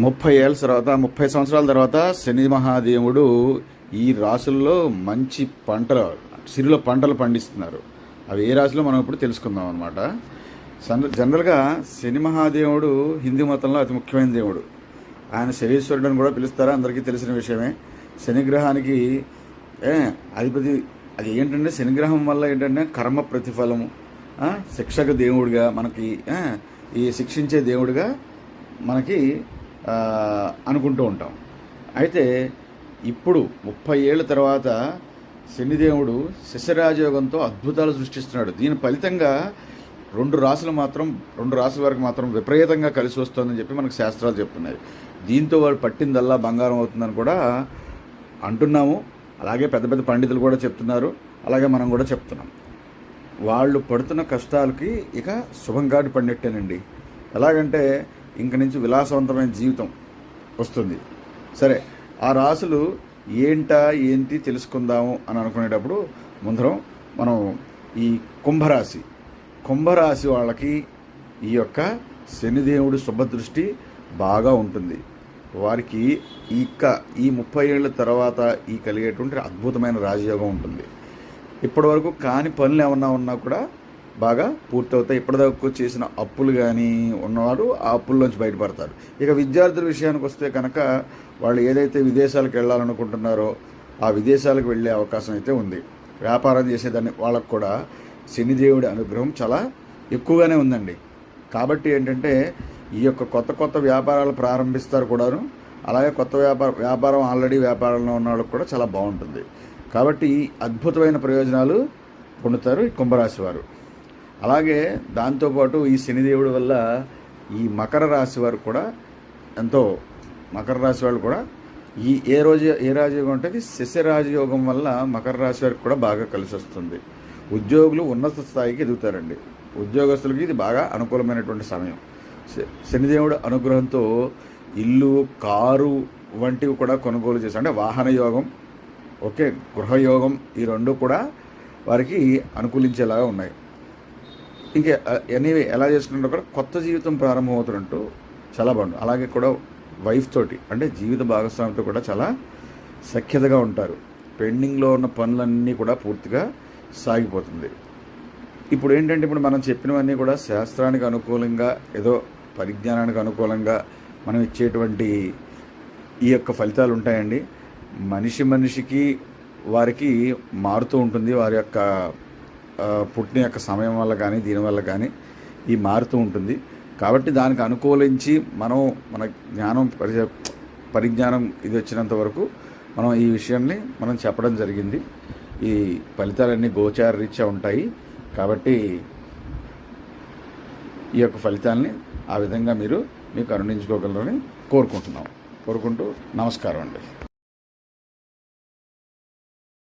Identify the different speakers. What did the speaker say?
Speaker 1: ముప్పై ఏళ్ళ తర్వాత ముప్పై సంవత్సరాల తర్వాత శని మహాదేవుడు ఈ రాసుల్లో మంచి పంటలు సిరిలో పంటలు పండిస్తున్నారు. అవి ఏ రాశిలో మనం ఇప్పుడు తెలుసుకుందాం అనమాట జనరల్గా శని మహాదేవుడు హిందూ మతంలో అతి ముఖ్యమైన దేవుడు. ఆయన శనీశ్వరుడు అని కూడా పిలుస్తారా? అందరికీ తెలిసిన విషయమే. శనిగ్రహానికి అధిపతి అది ఏంటంటే శనిగ్రహం వల్ల ఏంటంటే కర్మ ప్రతిఫలము. శిక్షక దేవుడిగా మనకి ఈ శిక్షించే దేవుడిగా మనకి అనుకుంటూ ఉంటాం. అయితే ఇప్పుడు ముప్పై ఏళ్ళ తర్వాత శనిదేవుడు శశరాజయోగంతో అద్భుతాలు సృష్టిస్తున్నాడు. దీని ఫలితంగా రెండు రాసులు మాత్రం రెండు రాసుల వరకు మాత్రం విపరీతంగా కలిసి వస్తుందని చెప్పి మనకు శాస్త్రాలు చెప్తున్నాయి. దీంతో వాడు పట్టిందల్లా బంగారం అవుతుందని కూడా అంటున్నాము. అలాగే పెద్ద పెద్ద పండితులు కూడా చెప్తున్నారు. అలాగే మనం కూడా చెప్తున్నాం. వాళ్ళు పడుతున్న కష్టాలకి ఇక శుభం కాటు పడినట్టేనండి ఎలాగంటే ఇంక నుంచి విలాసవంతమైన జీవితం వస్తుంది. సరే ఆ రాసులు ఏంటా ఏంటి తెలుసుకుందాము అని అనుకునేటప్పుడు ముందరం మనం ఈ కుంభరాశి కుంభరాశి వాళ్ళకి ఈ యొక్క శనిదేవుడి శుభదృష్టి బాగా ఉంటుంది. వారికి ఇక ఈ ముప్పై ఏళ్ళ తర్వాత ఈ కలిగేటువంటి అద్భుతమైన రాజయోగం ఉంటుంది. ఇప్పటి వరకు కాని పనులు ఏమన్నా ఉన్నా కూడా బాగా పూర్తవుతాయి. ఇప్పటిదాకా చేసిన అప్పులు కానీ ఉన్నవారు ఆ అప్పుల్లోంచి బయటపడతారు. ఇక విద్యార్థుల విషయానికి వస్తే కనుక వాళ్ళు ఏదైతే విదేశాలకు వెళ్ళాలనుకుంటున్నారో ఆ విదేశాలకు వెళ్ళే అవకాశం అయితే ఉంది. వ్యాపారం చేసేదాన్ని వాళ్ళకు కూడా శనిదేవుడి అనుగ్రహం చాలా ఎక్కువగానే ఉందండి. కాబట్టి ఏంటంటే ఈ యొక్క కొత్త కొత్త వ్యాపారాలు ప్రారంభిస్తారు కూడాను. అలాగే కొత్త వ్యాపార వ్యాపారం ఆల్రెడీ వ్యాపారంలో ఉన్న వాళ్ళకి కూడా చాలా బాగుంటుంది. కాబట్టి అద్భుతమైన ప్రయోజనాలు పొందుతారు ఈ కుంభరాశి వారు. అలాగే దాంతోపాటు ఈ శనిదేవుడి వల్ల ఈ మకర రాశి వారు కూడా ఎంతో మకర రాశి వాళ్ళు కూడా ఈ ఏ రోజు ఏ రాజయోగం అంటే శశ రాజయోగం వల్ల మకర రాశి వారికి కూడా బాగా కలిసి వస్తుంది. ఉద్యోగులు ఉన్నత స్థాయికి ఎదుగుతారండి. ఉద్యోగస్తులకి ఇది బాగా అనుకూలమైనటువంటి సమయం. శనిదేవుడు అనుగ్రహంతో ఇల్లు కారు వంటివి కూడా కొనుగోలు చేస్తారు అంటే వాహన యోగం ఓకే గృహయోగం ఈ రెండు కూడా వారికి అనుకూలించేలాగా ఉన్నాయి. ఇంకా ఎనీవే ఎలా చేసుకుంటే కూడా కొత్త జీవితం ప్రారంభమవుతున్నట్టు చాలా బాగుంది అలాగే కూడా వైఫ్ తోటి అంటే జీవిత భాగస్వామితో కూడా చాలా సఖ్యతగా ఉంటారు. పెండింగ్లో ఉన్న పనులన్నీ కూడా పూర్తిగా సాగిపోతుంది. ఇప్పుడు ఏంటంటే ఇప్పుడు మనం చెప్పినవన్నీ కూడా శాస్త్రానికి అనుకూలంగా ఏదో పరిజ్ఞానానికి అనుకూలంగా మనం ఇచ్చేటువంటి ఈ యొక్క ఫలితాలు ఉంటాయండి. మనిషి మనిషికి వారికి మారుతూ ఉంటుంది. వారి యొక్క పుట్టిన యొక్క సమయం వల్ల కానీ దీనివల్ల కానీ ఈ మారుతూ ఉంటుంది. కాబట్టి దానికి అనుకూలించి మనం మన జ్ఞానం పరి పరిజ్ఞానం ఇది వచ్చినంత వరకు మనం ఈ విషయాన్ని మనం చెప్పడం జరిగింది. ఈ ఫలితాలన్నీ గోచార రీత్యా ఉంటాయి. కాబట్టి ఈ యొక్క ఫలితాలని ఆ విధంగా మీరు మీకు అరుణించుకోగలరని కోరుకుంటున్నాం. కోరుకుంటూ నమస్కారం అండి.